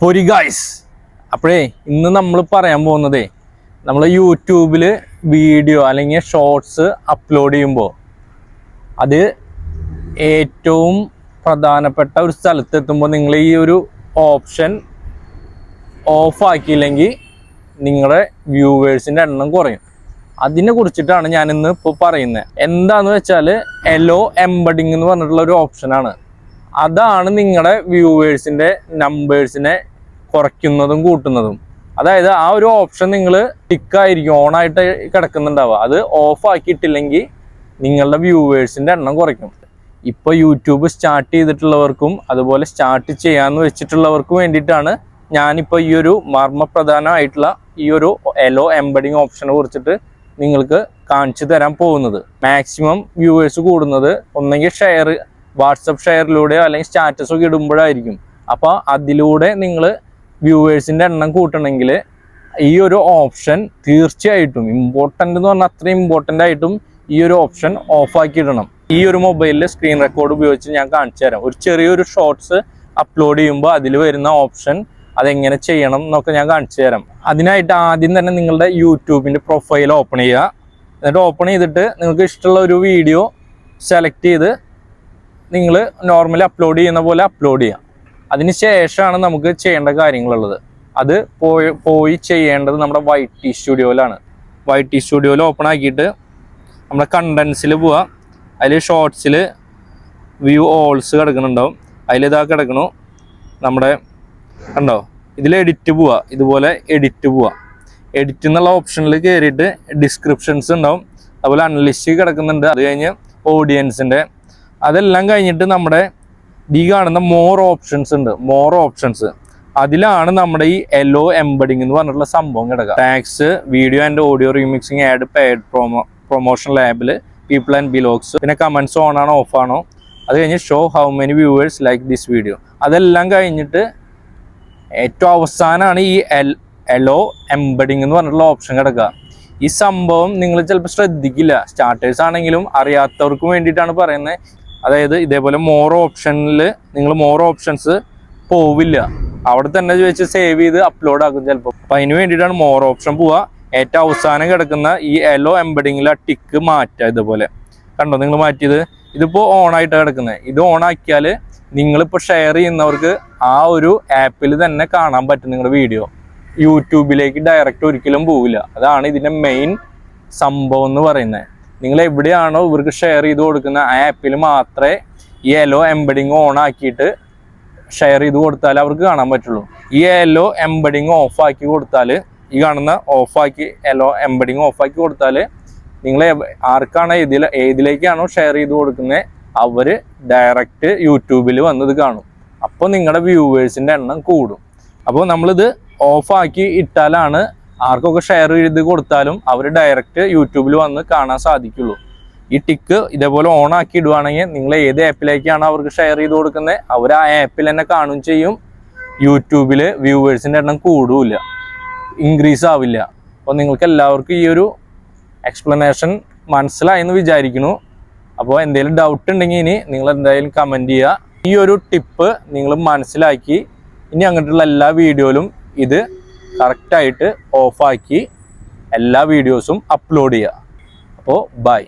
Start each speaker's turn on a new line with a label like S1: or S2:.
S1: പൊരി ഗായ്സ് അപ്പോഴേ ഇന്ന് നമ്മൾ പറയാൻ പോകുന്നതേ നമ്മൾ യൂട്യൂബിൽ വീഡിയോ അല്ലെങ്കിൽ ഷോർട്സ് അപ്ലോഡ് ചെയ്യുമ്പോൾ അത് ഏറ്റവും പ്രധാനപ്പെട്ട ഒരു സ്ഥലത്ത് എത്തുമ്പോൾ നിങ്ങൾ ഈ ഒരു ഓപ്ഷൻ ഓഫ് ആക്കിയില്ലെങ്കിൽ നിങ്ങളുടെ വ്യൂവേഴ്സിന്റെ എണ്ണം കുറയും. അതിനെ കുറിച്ചിട്ടാണ് ഞാൻ ഇന്ന് ഇപ്പോൾ പറയുന്നത് എന്താണെന്ന് വെച്ചാൽ എലോ എംബഡിങ് എന്ന് പറഞ്ഞിട്ടുള്ള ഒരു ഓപ്ഷനാണ് അതാണ് നിങ്ങളുടെ വ്യൂവേഴ്സിന്റെ നമ്പേഴ്സിനെ കുറയ്ക്കുന്നതും കൂട്ടുന്നതും. അതായത് ആ ഒരു ഓപ്ഷൻ നിങ്ങൾ ടിക്കായിരിക്കും ഓണായിട്ട് കിടക്കുന്നുണ്ടാവുക. അത് ഓഫ് ആക്കിയിട്ടില്ലെങ്കിൽ നിങ്ങളുടെ വ്യൂവേഴ്സിന്റെ എണ്ണം കുറയ്ക്കും. ഇപ്പോൾ യൂട്യൂബ് സ്റ്റാർട്ട് ചെയ്തിട്ടുള്ളവർക്കും അതുപോലെ സ്റ്റാർട്ട് ചെയ്യാമെന്ന് വെച്ചിട്ടുള്ളവർക്കും വേണ്ടിയിട്ടാണ് ഞാനിപ്പോൾ ഈ ഒരു മർമ്മപ്രധാനമായിട്ടുള്ള ഈ ഒരു എലോ എംബഡിങ് ഓപ്ഷനെ കുറിച്ചിട്ട് നിങ്ങൾക്ക് കാണിച്ചു തരാൻ പോകുന്നത്. മാക്സിമം വ്യൂവേഴ്സ് കൂടുന്നത് ഒന്നെങ്കിൽ ഷെയർ വാട്സപ്പ് ഷെയറിലൂടെയോ അല്ലെങ്കിൽ സ്റ്റാറ്റസ് ഒക്കെ ഇടുമ്പോഴായിരിക്കും. അപ്പോൾ അതിലൂടെ നിങ്ങൾ വ്യൂവേഴ്സിന്റെ എണ്ണം കൂട്ടണമെങ്കിൽ ഈ ഒരു ഓപ്ഷൻ തീർച്ചയായിട്ടും ഇമ്പോർട്ടന്റ് എന്ന് പറഞ്ഞാൽ അത്രയും ഇമ്പോർട്ടന്റ് ആയിട്ടും ഈ ഒരു ഓപ്ഷൻ ഓഫാക്കിയിടണം ഈ ഒരു മൊബൈലിൽ സ്ക്രീൻ റെക്കോർഡ് ഉപയോഗിച്ച് ഞാൻ കാണിച്ചു തരാം. ഒരു ചെറിയൊരു ഷോർട്സ് അപ്ലോഡ് ചെയ്യുമ്പോൾ അതിൽ വരുന്ന ഓപ്ഷൻ അതെങ്ങനെ ചെയ്യണം എന്നൊക്കെ ഞാൻ കാണിച്ചു തരാം. അതിനായിട്ട് ആദ്യം തന്നെ നിങ്ങളുടെ യൂട്യൂബിന്റെ പ്രൊഫൈൽ ഓപ്പൺ ചെയ്യുക. എന്നിട്ട് ഓപ്പൺ ചെയ്തിട്ട് നിങ്ങൾക്ക് ഇഷ്ടമുള്ള ഒരു വീഡിയോ സെലക്ട് ചെയ്ത് നിങ്ങൾ നോർമലി അപ്ലോഡ് ചെയ്യുന്ന പോലെ അപ്ലോഡ് ചെയ്യാം. അതിന് ശേഷമാണ് നമുക്ക് ചെയ്യേണ്ട കാര്യങ്ങളുള്ളത്. അത് പോയി പോയി ചെയ്യേണ്ടത് നമ്മുടെ വൈറ്റ് ടി സ്റ്റുഡിയോയിലാണ് വൈറ്റ് ടി സ്റ്റുഡിയോയിൽ ഓപ്പൺ ആക്കിയിട്ട് നമ്മുടെ കണ്ടൻസിൽ പോവുക അതിൽ ഷോർട്സിൽ വ്യൂ ഓൾസ് കിടക്കുന്നുണ്ടാവും. അതിലിതാ കിടക്കണു. നമ്മുടെ കണ്ടോ? ഇതിൽ എഡിറ്റ് പോവുക ഇതുപോലെ എഡിറ്റ് പോവുക എഡിറ്റ് എന്നുള്ള ഓപ്ഷനിൽ കയറിയിട്ട് ഡിസ്ക്രിപ്ഷൻസ് ഉണ്ടാവും. അതുപോലെ അനലിസ്റ്റ് കിടക്കുന്നുണ്ട്. അത് കഴിഞ്ഞ് ഓഡിയൻസിന്റെ അതെല്ലാം കഴിഞ്ഞിട്ട് നമ്മുടെ ഈ കാണുന്ന മോർ ഓപ്ഷൻസ് ഉണ്ട്. മോർ ഓപ്ഷൻസ് അതിലാണ് നമ്മുടെ ഈ എല്ലോ എംബഡിങ് എന്ന് പറഞ്ഞിട്ടുള്ള സംഭവം കിടക്കുക. Tags video and audio remixing ad paid promo promotion ലാബിൽ പീപ്പിൾ ആൻഡ് ബിലോഗ്സ് പിന്നെ കമൻസ് ഓൺ ആണോ ഓഫ് ആണോ? അത് കഴിഞ്ഞ് show how many viewers like this video അതെല്ലാം കഴിഞ്ഞിട്ട് ഏറ്റവും അവസാനമാണ് ഈ എൽ എലോ എംബഡിങ് എന്ന് പറഞ്ഞിട്ടുള്ള ഓപ്ഷൻ കിടക്കുക. ഈ സംഭവം നിങ്ങൾ ചിലപ്പോൾ ശ്രദ്ധിക്കില്ല. സ്റ്റാർട്ടേഴ്സ് ആണെങ്കിലും അറിയാത്തവർക്ക് വേണ്ടിയിട്ടാണ് പറയുന്നത്. അതായത് ഇതേപോലെ മോർ ഓപ്ഷനിൽ നിങ്ങൾ മോർ ഓപ്ഷൻസ് പോവില്ല. അവിടെ തന്നെ വെച്ച് സേവ് ചെയ്ത് അപ്ലോഡ് ആക്കും ചിലപ്പോൾ അപ്പം അതിന് വേണ്ടിയിട്ടാണ് മോർ ഓപ്ഷൻ പോവുക. ഏറ്റവും അവസാനം കിടക്കുന്ന ഈ എലോ എംബഡിങ്ങിൽ ആ ടിക്ക് മാറ്റുക ഇതുപോലെ. കണ്ടോ നിങ്ങൾ മാറ്റിയത്? ഇതിപ്പോൾ ഓൺ ആയിട്ട് കിടക്കുന്നത് ഇത് ഓൺ ആക്കിയാൽ നിങ്ങളിപ്പോൾ ഷെയർ ചെയ്യുന്നവർക്ക് ആ ഒരു ആപ്പിൽ തന്നെ കാണാൻ പറ്റും നിങ്ങളുടെ വീഡിയോ യൂട്യൂബിലേക്ക് ഡയറക്റ്റ് ഒരിക്കലും പോവില്ല. അതാണ് ഇതിന്റെ മെയിൻ സംഭവം എന്ന് പറയുന്നത് നിങ്ങൾ എവിടെയാണോ ഇവർക്ക് ഷെയർ ചെയ്ത് കൊടുക്കുന്ന ആ ആപ്പിൽ മാത്രമേ ഈ യെല്ലോ എംബഡിങ് ഓൺ ആക്കിയിട്ട് ഷെയർ ചെയ്ത് കൊടുത്താൽ അവർക്ക് കാണാൻ പറ്റുള്ളൂ. ഈ യെല്ലോ എംബഡിങ് ഓഫ് ആക്കി കൊടുത്താൽ ഈ കാണുന്ന ഓഫാക്കി യെല്ലോ എംബഡിങ് ആക്കി കൊടുത്താൽ നിങ്ങൾ ആർക്കാണ് ഇതിൽ ഏതിലേക്കാണോ ഷെയർ ചെയ്ത് കൊടുക്കുന്നത് അവർ ഡയറക്റ്റ് യൂട്യൂബിൽ വന്നത് കാണും. അപ്പോൾ നിങ്ങളുടെ വ്യൂവേഴ്സിന്റെ എണ്ണം കൂടും. അപ്പോൾ നമ്മളിത് ഓഫാക്കി ഇട്ടാലാണ് ആർക്കൊക്കെ ഷെയർ ചെയ്ത് കൊടുത്താലും അവർ ഡയറക്റ്റ് യൂട്യൂബിൽ വന്ന് കാണാൻ സാധിക്കുള്ളൂ. ഈ ടിക്ക് ഇതേപോലെ ഓൺ ആക്കി ഇടുവാണെങ്കിൽ നിങ്ങൾ ഏത് ആപ്പിലേക്കാണ് അവർക്ക് ഷെയർ ചെയ്ത് കൊടുക്കുന്നത് അവർ ആ ആപ്പിൽ തന്നെ കാണുകയും ചെയ്യും. യൂട്യൂബിൽ വ്യൂവേഴ്സിന്റെ എണ്ണം കൂടുമില്ല ഇൻക്രീസ് ആവില്ല. അപ്പോൾ നിങ്ങൾക്ക് എല്ലാവർക്കും ഈ ഒരു എക്സ്പ്ലനേഷൻ മനസ്സിലായെന്ന് വിചാരിക്കുന്നു. അപ്പോൾ എന്തെങ്കിലും ഡൗട്ട് ഉണ്ടെങ്കിൽ ഇനി നിങ്ങൾ എന്തായാലും കമന്റ് ചെയ്യുക. ഈ ഒരു ടിപ്പ് നിങ്ങൾ മനസ്സിലാക്കി. ഇനി അങ്ങോട്ടുള്ള എല്ലാ വീഡിയോയിലും ഇത് കറക്റ്റായിട്ട് ഓഫാക്കി എല്ലാ വീഡിയോസും അപ്ലോഡ് ചെയ്യുക. അപ്പോൾ ബൈ